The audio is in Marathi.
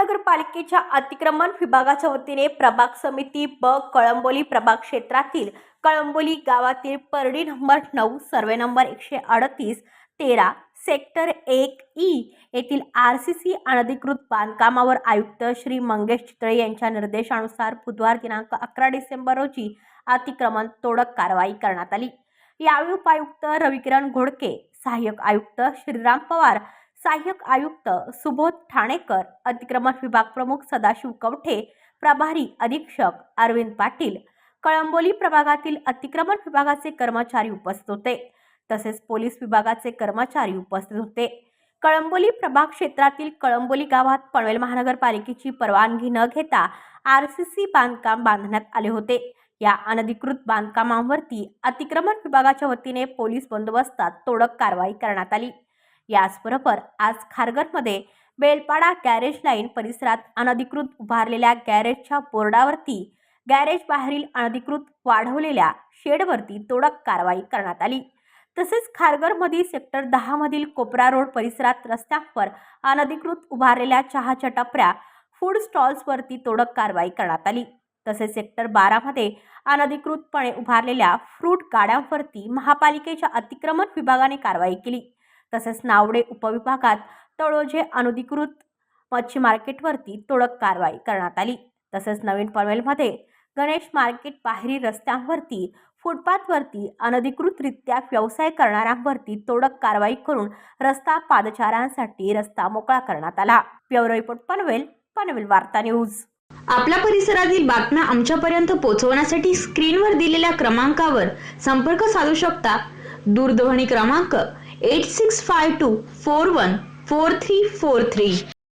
महानगरपालिकेच्या अतिक्रमण विभागाच्या वतीने प्रभाग समिती ब कळंबोली प्रभाग क्षेत्रातील कळंबोली गावातील परडी नंबर नऊ सर्वे नंबर एकशे अडतीस तेरा सेक्टर एक ई येथील आर सी सी अनधिकृत बांधकामावर आयुक्त श्री मंगेश चितळे यांच्या निर्देशानुसार बुधवार दिनांक अकरा डिसेंबर रोजी अतिक्रमण तोडक कारवाई करण्यात आली. यावेळी उपायुक्त रविकिरण घोडके सहाय्यक आयुक्त श्रीराम पवार सहाय्यक आयुक्त सुबोध ठाणेकर अतिक्रमण विभाग प्रमुख सदाशिव कवठे प्रभारी अधीक्षक अरविंद पाटील कळंबोली प्रभागातील अतिक्रमण विभागाचे कर्मचारी उपस्थित होते. तसेच पोलीस विभागाचे कर्मचारी उपस्थित होते. कळंबोली प्रभाग क्षेत्रातील कळंबोली गावात पनवेल महानगरपालिकेची परवानगी न घेता आर सी सी बांधकाम बांधण्यात आले होते. या अनधिकृत बांधकामांवरती अतिक्रमण विभागाच्या वतीने पोलीस बंदोबस्तात तोडक कारवाई करण्यात आली. याचबरोबर आज खारघरमध्ये बेलपाडा गॅरेज लाईन परिसरात अनधिकृत उभारलेल्या गॅरेजच्या बोर्डावरती गॅरेज बाहेरील अनधिकृत वाढवलेल्या शेडवरती तोडक कारवाई करण्यात आली. तसेच खारघरमधील सेक्टर दहामधील कोपरा रोड परिसरात रस्त्यांवर अनधिकृत उभारलेल्या चहाच्या टपऱ्या फूड स्टॉल्सवरती तोडक कारवाई करण्यात आली. तसेच सेक्टर बारामध्ये अनधिकृतपणे उभारलेल्या फ्रूट गाड्यांवरती महापालिकेच्या अतिक्रमण विभागाने कारवाई केली. तसेच नावडे उपविभागात तळोजे अनधिकृत मच्छी मार्केटवरती तोडक कारवाई करण्यात आली. तसेच नवीन पनवेलमध्ये गणेश मार्केट बाहेरील रस्त्यांवरती फुटपाथवरती अनधिकृतरित्या व्यवसाय करणाऱ्यांवरती तोडक कारवाई करून रस्ता पादचाऱ्यांसाठी रस्ता मोकळा करण्यात आला. ब्युरो रिपोर्ट पनवेल पनवेल वार्ता न्यूज. आपल्या परिसरातील बातम्या आमच्यापर्यंत पोहोचवण्यासाठी स्क्रीनवर दिलेल्या क्रमांकावर संपर्क साधू शकता. दूरध्वनी क्रमांक 8652 414343.